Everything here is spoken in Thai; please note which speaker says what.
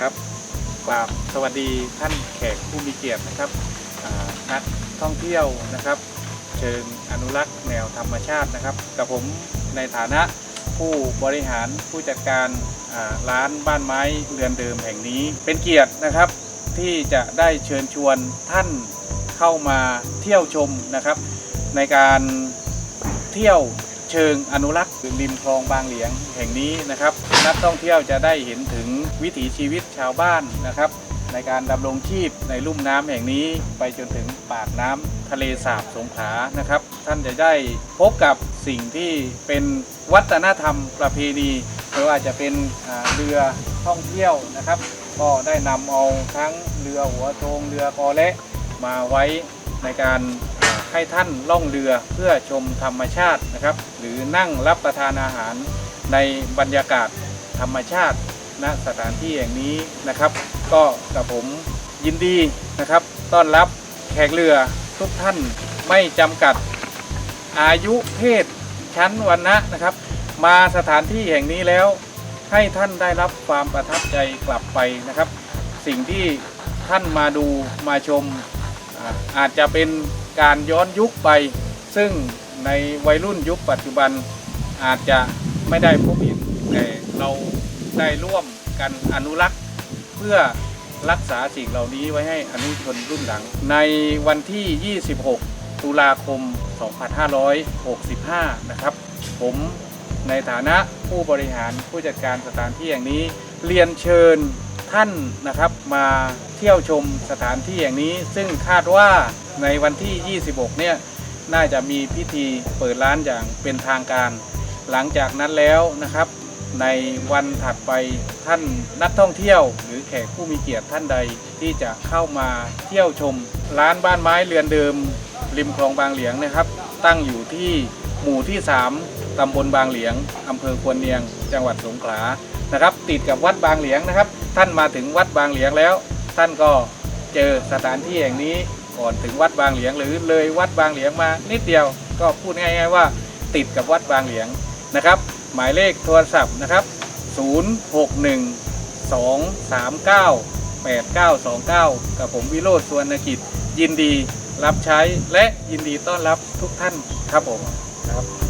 Speaker 1: ครับกราบสวัสดีท่านแขกผู้มีเกียรตินะครับนักท่องเที่ยวนะครับ เชิงอนุรักษ์แนวธรรมชาตินะครับ กับผมในฐานะผู้บริหารผู้จัดการร้านบ้านไม้เรือนเดิมแห่งนี้ เป็นเกียรตินะครับที่จะได้เชิญชวนท่านเข้ามาเที่ยวชมนะครับ ในการเที่ยว เชิงอนุรักษ์ริมคลองบางเหลียงแห่งนี้นะครับ นักท่องเที่ยวจะได้เห็นถึงวิถีชีวิตชาวบ้านนะครับ ในการดำรงชีพในลุ่มน้ำแห่งนี้ ไปจนถึงปากน้ำทะเลสาบสงขลานะครับ ท่านจะได้พบกับสิ่งที่เป็นวัฒนธรรมประเพณีไม่ว่าจะเป็นอ่าเรือท่องเที่ยวนะครับ ก็ได้นำเอาทั้งเรือหัวโทงเรือกอและมาไว้ในการ ให้ท่านล่องเรือเพื่อชมธรรมชาตินะครับ หรือนั่งรับประทานอาหารในบรรยากาศธรรมชาติณสถานที่แห่งนี้นะครับ ก็กับผมยินดีนะครับ ต้อนรับแขกเรือทุกท่านไม่จำกัดอายุเพศชั้นวรรณะนะครับ มาสถานที่แห่งนี้แล้ว ให้ท่านได้รับความประทับใจกลับไปนะครับ สิ่งที่ท่านมาดูมาชมอ่าอาจจะเป็น การย้อนยุคไป ซึ่งในวัยรุ่นยุคปัจจุบันอาจจะไม่ได้พบเห็นแต่เราได้ร่วมกันอนุรักษ์เพื่อรักษาสิ่งเหล่านี้ไว้ให้อนุชนรุ่นหลัง ในวันที่ 26 ตุลาคม 2565 นะครับ ผมในฐานะผู้บริหารผู้จัดการสถานที่แห่งนี้ เรียนเชิญท่านนะครับ มาเที่ยวชมสถานที่แห่งนี้ ซึ่งคาดว่าในวันที่ 26 เนี่ยน่าจะมีพิธีเปิดร้านอย่างเป็นทางการ หลังจากนั้นแล้วนะครับ ในวันถัดไปท่านนักท่องเที่ยว หรือแขกผู้มีเกียรติท่านใดที่จะเข้ามาเที่ยวชม ร้านบ้านไม้เรือนเดิม ริมคลองบางเหลียงนะครับ ตั้งอยู่ที่หมู่ที่ 3 ตำบลบางเหลียง อำเภอควนเนียง จังหวัดสงขลา นะครับ ติดกับวัดบางเหลียงนะครับ ท่านมาถึงวัดบางเหลียงแล้ว ท่านก็เจอสถานที่แห่งนี้ก่อนถึงวัดบางเหลียง หรือเลยวัดบางเหลียงมานิดเดียว ก็พูดง่ายๆว่า ติดกับวัดบางเหลียงนะครับ หมายเลขโทรศัพท์นะครับ 061 239 8929 กับผมวิโรจน์สวนกิจ ยินดีรับใช้และยินดีต้อนรับทุกท่านครับผมครับ